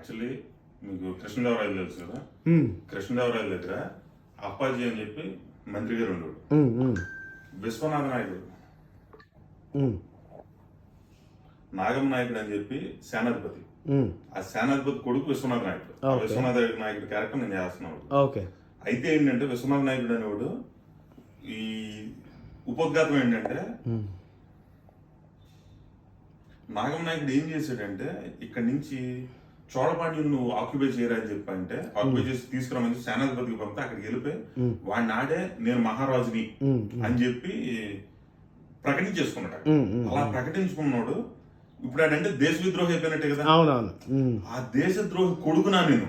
Actually మీకు కృష్ణదేవరాయలు తెలుసు కదా? కృష్ణదేవరాయల దగ్గర అప్పాజీ అని చెప్పి మంత్రి గారు ఉండేవాడు. విశ్వనాథ నాయుడు. ఉమ్, నాగం నాయకుడు అని చెప్పి సేనాధిపతి. ఆ సేనాధిపతి కొడుకు విశ్వనాథ Okay. విశ్వనాథ నాయుడు క్యారెక్టర్ నేను చేస్తున్నాను. ఓకే. అయితే ఏంటంటే విశ్వనాథ నాయుడు అనేవాడు ఈ ఉపోద్ఘాతం ఏంటంటే నాగం నాయకుడు ఏం చేశాడంటే ఇక్కడ నుంచి చోళపాండ్యం నువ్వు ఆక్యుపై చేయరా అని చెప్పంటే ఆక్యుపై చేసి తీసుకురామని సేనాధిపతికి పంపితే అక్కడికి వెళ్ళిపోయి. వాడిని ఆడే నేను మహారాజుని అని చెప్పి ప్రకటించేసుకున్నాడు. అలా ప్రకటించుకున్నాడు. ఇప్పుడు ఆడంటే దేశ విద్రోహి అయిపోయినట్టే కదా? అవునవును. ఆ దేశ ద్రోహి కొడుకునా నేను?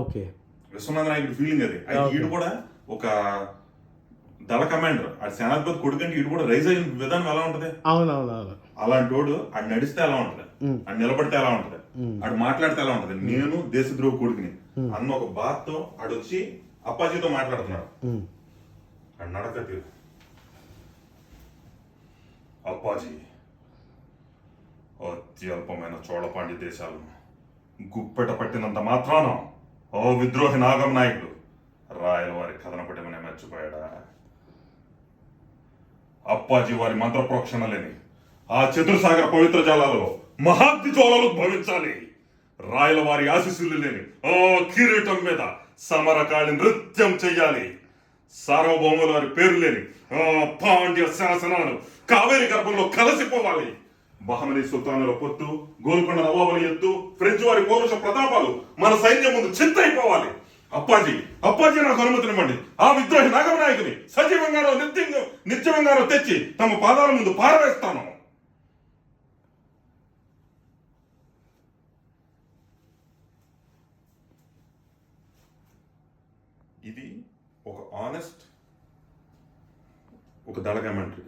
ఓకే. విశ్వనాథ నాయకుడి ఫీలింగ్ అది. ఈడు కూడా ఒక దళ కమాండర్ ఆ సేనాధిపతి కొడుకు అంటే ఈడు కూడా రైజ్ అయిన విధానం ఎలా ఉంటది? అవునవునవును. అలాంటి వాడు ఆడు నడిస్తే ఎలా ఉంటది. ఆడు నిలబడితే ఎలా ఉంటది. ఆడు మాట్లాడితే ఎలా ఉంటది. నేను దేశద్రోహి కొడుకుని. అన్న ఒక బాత్తో ఆడు వచ్చి అప్పాజీతో మాట్లాడుతున్నాడు. ఆడు నడక తీరు. అప్పాజీ అత్యల్పమైన చోళపాండ్య దేశాలను గుప్పెట పట్టినంత మాత్రాన ఓ విద్రోహి నాగం నాయకుడు రాయల వారి కథన పట్టమనే మర్చిపోయాడా? అప్పాజీ వారి మంత్ర ప్రోక్షణ లేని ఆ చతుర్సాగర పవిత్ర జలాలు మహాగ్ని జ్వాలలు భవించాలి రాయల వారి ఆశీస్సులు లేని ఆ కిరీటం మీద సమరకాళి నృత్యం చెయ్యాలి. సార్వభౌముల వారి పేరు లేని ఆ పాండ్య శాసనాలు కావేరి గర్భంలో కలసిపోవాలి. బహమనీ సుల్తానుల పొత్తు గోల్కొండ నవాబుల ఎత్తు ఫ్రెంచ్ వారి పౌరుష ప్రతాపాలు మన సైన్యం ముందు చింతైపోవాలి అప్పాజీ అప్పాజీ నాకు అనుమతినివ్వండి ఆ విద్రోహి నాగమనాయకుని సజీవంగానో నిత్యంగా నిత్యవంగానో తెచ్చి తమ పాదాల ముందు పారవేస్తాను. ఇది ఒక ఆనెస్ట్ ఒక దళ కమెంటరీ